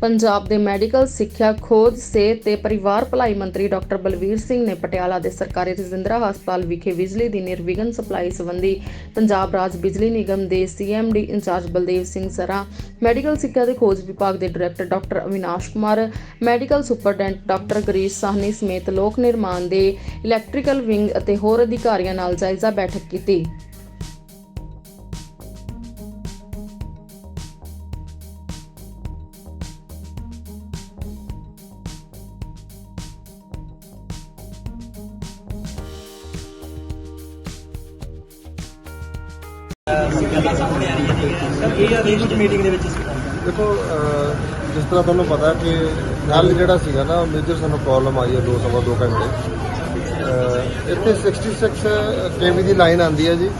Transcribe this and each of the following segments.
ਪੰਜਾਬ ਦੇ ਮੈਡੀਕਲ ਸਿੱਖਿਆ, ਖੋਜ, ਸਿਹਤ ਤੇ ਪਰਿਵਾਰ ਭਲਾਈ ਮੰਤਰੀ ਡਾਕਟਰ ਬਲਵੀਰ ਸਿੰਘ ਨੇ ਪਟਿਆਲਾ ਦੇ ਸਰਕਾਰੀ ਰਜਿੰਦਰਾ ਹਸਪਤਾਲ ਵਿਖੇ ਬਿਜਲੀ ਦੀ ਨਿਰਵਿਘਨ ਸਪਲਾਈ ਸੰਬੰਧੀ ਪੰਜਾਬ ਰਾਜ ਬਿਜਲੀ ਨਿਗਮ ਦੇ CMD incharge Baldev Singh Sara, medical ਸਿੱਖਿਆ ਤੇ ਖੋਜ ਵਿਭਾਗ ਦੇ director doctor Avinash Kumar, medical superintendent doctor Girish Sahni ਸਮੇਤ ਲੋਕ ਨਿਰਮਾਣ ਦੇ ਇਲੈਕਟ੍ਰੀਕਲ ਵਿੰਗ ਅਤੇ ਹੋਰ ਅਧਿਕਾਰੀਆਂ ਨਾਲ ਜਾਇਜ਼ਾ ਬੈਠਕ ਕੀਤੀ। ਦੇਖੋ ਜਿਸ ਤਰ੍ਹਾਂ ਤੁਹਾਨੂੰ ਪਤਾ ਕਿ ਕੱਲ ਜਿਹੜਾ ਸੀਗਾ ਨਾ ਮੇਜਰ ਸਾਨੂੰ ਪ੍ਰੋਬਲਮ ਆਈ ਹੈ 2 ਸਵਾ 2 ਘੰਟੇ। ਅਹ, ਇੱਥੇ 66 ਕੇਵੀ ਦੀ ਲਾਈਨ ਆਂਦੀ ਹੈ ਜੀ।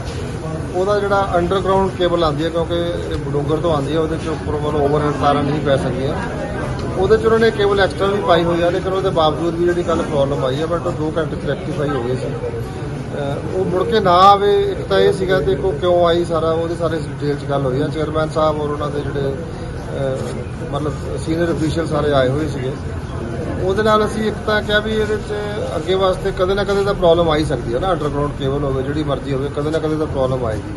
ਉਹਦਾ ਜਿਹੜਾ ਅੰਡਰਗਰਾਉਂਡ ਕੇਬਲ ਆਂਦੀ ਹੈ ਕਿਉਂਕਿ ਇਹ ਬਡੂੰਗਰ ਤੋਂ ਆਂਦੀ ਹੈ ਉਹਦੇ ਚ ਉੱਪਰ ਵੱਲੋਂ ਓਵਰਹੈਡ ਤਾਰਾਂ ਨਹੀਂ ਪੈ ਸਕਦੀਆਂ। ਉਹਦੇ ਚ ਉਹਨਾਂ ਨੇ ਕੇਬਲ ਐਕਸਟਰਾ ਵੀ ਪਾਈ ਹੋਈ ਆ ਲੇਕਿਨ ਉਹਦੇ ਬਾਵਜੂਦ ਵੀ ਜਿਹੜੀ ਕੱਲ ਪ੍ਰੋਬਲਮ ਆਈ ਹੈ ਬਟ ਉਹ 2 ਘੰਟੇ ਚ ਰੈਕਟੀਫਾਈ ਹੋ ਗਈ ਸੀ। ਉਹ ਮੁੜ ਕੇ ਨਾ ਆਵੇ ਇੱਕ ਤਾਂ ਇਹ ਸੀਗਾ ਦੇਖੋ ਕਿਉਂ ਆਈ ਸਾਰਾ ਉਹਦੇ ਸਾਰੇ ਡਿਟੇਲ ਚ ਗੱਲ ਹੋਈ ਆ। ਚੇਅਰਮੈਨ ਸਾਹਿਬ ਔਰ ਉਹਨਾਂ ਦੇ ਜਿਹੜੇ ਮਤਲਬ ਸੀਨੀਅਰ ਅਫੀਸ਼ੀਅਲ ਸਾਰੇ ਆਏ ਹੋਏ ਸੀਗੇ। ਉਹਦੇ ਨਾਲ ਅਸੀਂ ਇੱਕ ਤਾਂ ਕਿਹਾ ਵੀ ਇਹਦੇ ਚ ਅੱਗੇ ਵਾਸਤੇ ਕਦੇ ਨਾ ਕਦੇ ਤਾਂ ਪ੍ਰੋਬਲਮ ਆ ਹੀ ਸਕਦੀ ਹੈ ਨਾ। ਅੰਡਰਗਰਾਉਂਡ ਕੇਬਲ ਹੋਵੇ ਜਿਹੜੀ ਮਰਜ਼ੀ ਹੋਵੇ ਕਦੇ ਨਾ ਕਦੇ ਤਾਂ ਪ੍ਰੋਬਲਮ ਆਏਗੀ।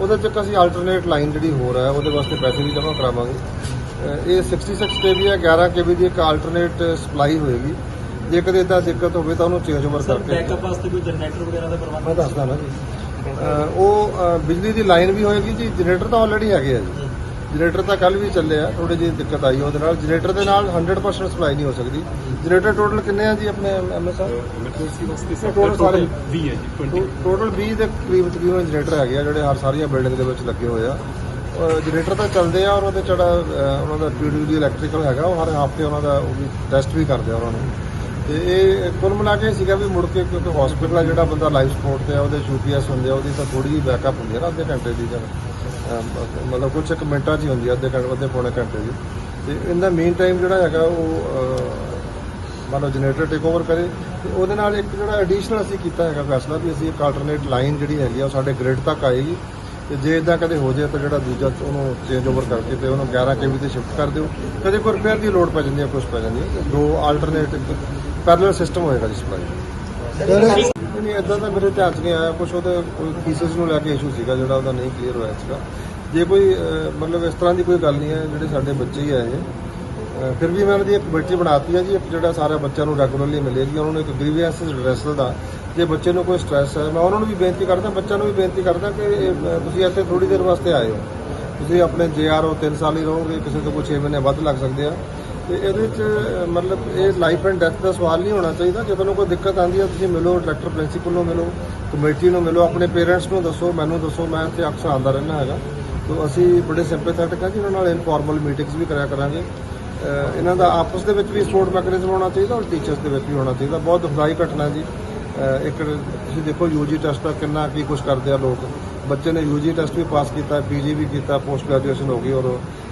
ਉਹਦੇ ਚ ਇੱਕ ਅਸੀਂ ਆਲਟਰਨੇਟ ਲਾਈਨ ਜਿਹੜੀ ਹੋਰ ਹੈ ਉਹਦੇ ਵਾਸਤੇ ਪੈਸੇ ਵੀ ਜਮ੍ਹਾਂ ਕਰਾਵਾਂਗੇ। ਅਹ, ਇਹ 66 ਕੇਵੀ ਹੈ 11 ਕੇਵੀ ਦੀ ਇੱਕ ਆਲਟਰਨੇਟ ਸਪਲਾਈ ਹੋਏਗੀ। ਜੇ ਕਦੇ ਇਦਾਂ ਦਿੱਕਤ ਹੋਵੇ ਤਾਂ ਉਹਨੂੰ ਚੇਂਜ ਓਵਰ ਸਰ ਕਰਕੇ। ਬੈਕਅਪ ਵਾਸਤੇ ਕੋਈ ਜਨਰੇਟਰ ਵਗੈਰਾ ਦਾ ਪ੍ਰਬੰਧ ਮੈਂ ਦੱਸਦਾ ਨਾ ਜੀ। ਉਹ ਬਿਜਲੀ ਦੀ ਲਾਈਨ ਵੀ ਹੋਏਗੀ ਜੀ। ਜਨਰੇਟਰ ਤਾਂ ਆਲਰੇਡੀ ਹੈਗੇ ਆ ਜੀ। ਜਨਰੇਟਰ ਤਾਂ ਕੱਲ ਵੀ ਚੱਲੇ ਆ। ਥੋੜੀ ਜਿਹੀ ਦਿੱਕਤ ਆਈ ਉਹਦੇ ਨਾਲ। ਜਨਰੇਟਰ ਦੇ ਨਾਲ 100% ਸਪਲਾਈ ਨਹੀਂ ਹੋ ਸਕਦੀ। ਜਨਰੇਟਰ ਟੋਟਲ ਕਿੰਨੇ ਆ ਜੀ ਆਪਣੇ ਐਮਐਸ ਟੋਟਲ ਸਾਰੇ 20 ਹੈ ਜੀ 20 ਟੋਟਲ 20 ਦੇ ਕਰੀਬ ਤਕਰੀਬਨ ਜਨਰੇਟਰ ਹੈਗੇ ਆ ਜਿਹੜੇ ਹਰ ਸਾਰੀਆਂ ਬਿਲਡਿੰਗ ਦੇ ਵਿੱਚ ਲੱਗੇ ਹੋਏ ਆ। ਜਨਰੇਟਰ ਤਾਂ ਚੱਲਦੇ ਆ ਔਰ ਉਹਦੇ ਚ ਜਿਹੜਾ ਅਹ, ਉਹਨਾਂ ਦਾ ਪੀਡਬਲਿਊ ਦੀ ਇਲੈਕਟ੍ਰੀਕਲ ਹੈਗਾ ਉਹ ਹਰ ਹਫ਼ਤੇ ਉਹਨਾਂ ਦਾ ਉਹ ਵੀ ਟੈਸਟ ਵੀ ਕਰਦੇ ਆ ਉਹਨਾਂ ਨੂੰ। ਤੇ ਇਹ ਕੁੱਲ ਮਿਲਾ ਕੇ ਸੀਗਾ ਵੀ ਮੁੜ ਕੇ ਕਿਉਂਕਿ ਹਸਪੀਟਲ ਆ ਜਿਹੜਾ ਬੰਦਾ ਲਾਈਫ ਸਪੋਰਟ ਤੇ ਆ ਉਹਦੇ ਯੂਪੀਐਸ ਹੁੰਦੇ ਆ ਉਹਦੀ ਤਾਂ ਥੋੜੀ ਜਿਹੀ ਬੈਕਅਪ ਹੁੰਦੀ ਆ ਨਾ ਅੱਧੇ ਘੰਟੇ ਦੀ ਜਾਂ ਮਤਲਬ ਕੁਝ ਇੱਕ ਮਿੰਟਾਂ 'ਚ ਹੀ ਹੁੰਦੀ ਆ ਅੱਧੇ ਘੰਟੇ ਅੱਧੇ ਪੌਣੇ ਘੰਟੇ ਦੀ। ਤੇ ਦਾ ਮੇਨ ਟਾਈਮ ਜਿਹੜਾ ਹੈਗਾ ਉਹ ਅਹ, ਮੰਨ ਲਓ ਜਨਰੇਟਰ ਟੇਕ ਓਵਰ ਕਰੇ ਤੇ ਉਹਦੇ ਨਾਲ ਇੱਕ ਜਿਹੜਾ ਐਡੀਸ਼ਨਲ ਅਸੀਂ ਕੀਤਾ ਹੈਗਾ ਫੈਸਲਾ ਵੀ ਅਸੀਂ ਇੱਕ ਆਲਟਰਨੇਟ ਲਾਈਨ ਜਿਹੜੀ ਹੈਗੀ ਆ ਉਹ ਸਾਡੇ ਗ੍ਰਿਡ ਤੱਕ ਆਏਗੀ। ਤੇ ਜੇ ਇਦਾਂ ਕਦੇ ਹੋ ਜਾਏ ਤਾਂ ਜਿਹੜਾ ਦੂਜਾ ਉਹਨੂੰ ਚੇਂਜ ਓਵਰ ਕਰਕੇ ਤੇ ਉਹਨੂੰ 11 ਕੇਵੀ ਤੇ ਸ਼ਿਫਟ ਕਰ ਦਿਓ। ਕਦੇ ਕੋਈ ਰਿਪੇਅਰ ਦੀ ਲੋਡ ਪੈ ਜਾਂਦੀ ਹੈ ਕੁਝ ਪੈ ਜਾਂਦੀ ਹੈ ਦੋ ਆਲਟਰਨੇਟ ਪੈਰਲਲ ਸਿਸਟਮ ਹੋਏਗਾ ਜੀ ਸਪਲਾਈ ਨਹੀਂ ਇਦਾਂ ਤਾਂ ਮੇਰੇ ਧਿਆਨ 'ਚ ਨਹੀਂ ਆਇਆ। ਕੁਝ ਉਹਦੇ ਕੋਈ ਪੀਸਸ ਨੂੰ ਲੈ ਕੇ ਇਸ਼ੂ ਸੀਗਾ ਜਿਹੜਾ ਉਹਦਾ ਨਹੀਂ ਕਲੀਅਰ ਹੋਇਆ ਸੀਗਾ। ਜੇ ਕੋਈ ਅਹ, ਮਤਲਬ ਇਸ ਤਰ੍ਹਾਂ ਦੀ ਕੋਈ ਗੱਲ ਨਹੀਂ ਹੈ ਜਿਹੜੇ ਸਾਡੇ ਬੱਚੇ ਹੀ ਆ ਇਹ ਅਹ, ਫਿਰ ਵੀ ਮੈਂ ਉਹਨਾਂ ਦੀ ਇੱਕ ਕਮੇਟੀ ਬਣਾਤੀ ਹੈ ਜੀ ਇੱਕ ਜਿਹੜਾ ਸਾਰੇ ਬੱਚਿਆਂ ਨੂੰ ਰੈਗੂਲਰਲੀ ਮਿਲੇਗੀ ਉਹਨਾਂ ਨੂੰ ਇੱਕ ਗ੍ਰੀਵੈਂਸ ਰਿਡਰਸਲ ਦਾ। ਜੇ ਬੱਚੇ ਨੂੰ ਕੋਈ ਸਟ੍ਰੈਸ ਹੈ ਮੈਂ ਉਹਨਾਂ ਨੂੰ ਵੀ ਬੇਨਤੀ ਕਰਦਾ ਬੱਚਿਆਂ ਨੂੰ ਵੀ ਬੇਨਤੀ ਕਰਦਾ ਕਿ ਇਹ, ਅਹ, ਤੁਸੀਂ ਇੱਥੇ ਥੋੜੀ ਦੇਰ ਵਾਸਤੇ ਆਏ ਹੋ ਤੁਸੀਂ ਆਪਣੇ ਜੇਆਰਓ 3 ਸਾਲ ਹੀ ਰਹੋਗੇ ਕਿਸੇ ਤੋਂ ਕੋਈ 6 ਮਹੀਨੇ ਵੱਧ ਲੱਗ ਸਕਦੇ ਆ। ਤੇ ਇਹਦੇ 'ਚ ਮਤਲਬ ਇਹ ਲਾਈਫ ਐਂਡ ਡੈਥ ਦਾ ਸਵਾਲ ਨਹੀਂ ਹੋਣਾ ਚਾਹੀਦਾ। ਜੇ ਤੁਹਾਨੂੰ ਕੋਈ ਦਿੱਕਤ ਆਉਂਦੀ ਹੈ, ਤੁਸੀਂ ਮਿਲੋ ਡਾਇਰੈਕਟਰ ਪ੍ਰਿੰਸੀਪਲ ਨੂੰ ਮਿਲੋ ਕਮੇਟੀ ਨੂੰ ਮਿਲੋ, ਆਪਣੇ ਪੇਰੈਂਟਸ ਨੂੰ ਦੱਸੋ, ਮੈਨੂੰ ਦੱਸੋ, ਮੈਂ ਇੱਥੇ ਅਕਸਰ ਆਉਂਦਾ ਰਹਿਣਾ ਹੈਗਾ। ਤੋਂ ਅਸੀਂ ਬੜੇ ਸਿੰਪੈਥੈਟਿਕ ਹਾਂ ਜੀ, ਉਹਨਾਂ ਨਾਲ ਇਨਫਾਰਮਲ ਮੀਟਿੰਗਸ ਵੀ ਕਰਿਆ ਕਰਾਂਗੇ। ਇਹਨਾਂ ਦਾ ਆਪਸ ਦੇ ਵਿੱਚ ਵੀ ਸਪੋਰਟ ਮੈਕੈਨਿਜ਼ਮ ਹੋਣਾ ਚਾਹੀਦਾ ਔਰ ਟੀਚਰਸ ਦੇ ਵਿੱਚ ਵੀ ਹੋਣਾ ਚਾਹੀਦਾ। ਬਹੁਤ ਦੁਖਦਾਈ ਘਟਨਾ ਜੀ। ਇੱਕ ਤੁਸੀਂ ਦੇਖੋ ਯੂਜੀ ਟੈਸਟ ਦਾ ਕਿੰਨਾ ਕੀ ਕੁਝ ਕਰਦੇ ਆ ਲੋਕ। ਬੱਚੇ ਨੇ ਯੂਜੀ ਟੈਸਟ ਵੀ ਪਾਸ ਕੀਤਾ ਪੀਜੀ ਵੀ ਕੀਤਾ ਪੋਸਟ ਗ੍ਰੈਜੂਏਸ਼ਨ ਹੋ ਗਈ ਔਰ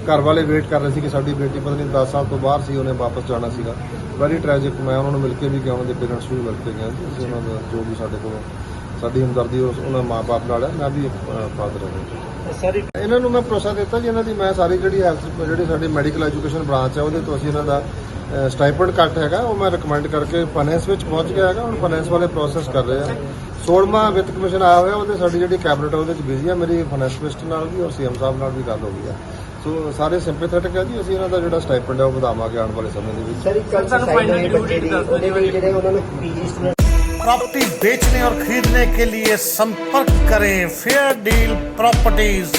ਘਰ ਵਾਲੇ ਵੇਟ ਕਰ ਰਹੇ ਸੀ ਕਿ ਸਾਡੀ ਬੇਟੀ ਪਤਾ ਨਹੀਂ 10 ਸਾਲ ਤੋਂ ਬਾਹਰ ਸੀ ਉਹਨੇ ਵਾਪਸ ਜਾਣਾ ਸੀਗਾ। ਵੈਰੀ ਟ੍ਰੈਜਿਕ ਮੈਂ ਉਹਨਾਂ ਨੂੰ ਮਿਲ ਕੇ ਵੀ ਗਿਆ ਉਹਨਾਂ ਦੇ ਪੇਰੈਂਟਸ ਨੂੰ ਵੀ ਮਿਲ ਕੇ ਗਿਆ। ਜੀ ਅਸੀਂ ਉਹਨਾਂ ਦਾ ਜੋ ਵੀ ਸਾਡੇ ਕੋਲ ਸਾਡੀ ਹਮਦਰਦੀ ਉਸ ਉਹਨਾਂ ਮਾਪੇ ਨਾਲ ਹੈ ਮੈਂ ਵੀ ਫਾਦਰ ਹਾਂ। ਸਰ ਇਹਨਾਂ ਨੂੰ ਮੈਂ ਭਰੋਸਾ ਦਿੱਤਾ ਜੀ ਇਹਨਾਂ ਦੀ ਮੈਂ ਸਾਰੀ ਜਿਹੜੀ ਹੈਲਥ ਜਿਹੜੀ ਸਾਡੀ ਮੈਡੀਕਲ ਐਜੂਕੇਸ਼ਨ ਬ੍ਰਾਂਚ ਹੈ ਉਹਦੇ ਤੋਂ ਅਸੀਂ ਇਹਨਾਂ ਦਾ ਸਟਾਈਪੈਂਡ ਕੱਟ ਹੈਗਾ ਉਹ ਮੈਂ ਰეკਮੈਂਡ ਕਰਕੇ ਫਾਈਨੈਂਸ ਵਿੱਚ ਪਹੁੰਚ ਗਿਆ ਹੈਗਾ ਹੁਣ ਫਾਈਨੈਂਸ ਵਾਲੇ ਪ੍ਰੋਸੈਸ ਕਰ ਰਹੇ ਆ। 16ਵਾਂ ਵਿੱਤ ਕਮਿਸ਼ਨ ਆਇਆ ਹੋਇਆ ਉਹਦੇ ਸਾਡੀ ਜਿਹੜੀ ਕੈਬਨਿਟ ਉਹਦੇ ਵਿੱਚ ਬਿਜ਼ੀ ਆ ਮੇਰੀ ਫਾਈਨੈਂਸ ਮਿਨਿਸਟਰ ਨਾਲ ਵੀ ਔਰ ਸੀਐਮ ਸਾਹਿਬ ਨਾਲ ਵੀ ਗੱਲ ਹੋ ਗਈ ਆ। ਸੋ ਸਾਰੇ ਸਿੰਪੈਥੈਟਿਕ ਆ ਜੀ ਅਸੀਂ ਇਹਨਾਂ ਦਾ ਜਿਹੜਾ ਸਟਾਈਪੈਂਡ ਹੈ ਉਹ ਵਧਾਵਾਂਗੇ ਆਉਣ ਵਾਲੇ ਸਮੇਂ ਦੇ ਵਿੱਚ ਸਰ ਇੱਕ ਗੱਲ ਸੁਸਾਈਡ ਹੋਈ ਬੱਚੇ ਦੀ ਉਹਦੇ ਲਈ ਜਿਹੜੇ ਉਹਨਾਂ ਨੂੰ ਪੀਜੀ ਸਟੂਡੈਂਟ प्रॉपर्टी बेचने और खरीदने के लिए संपर्क करें फेयर डील प्रॉपर्टीज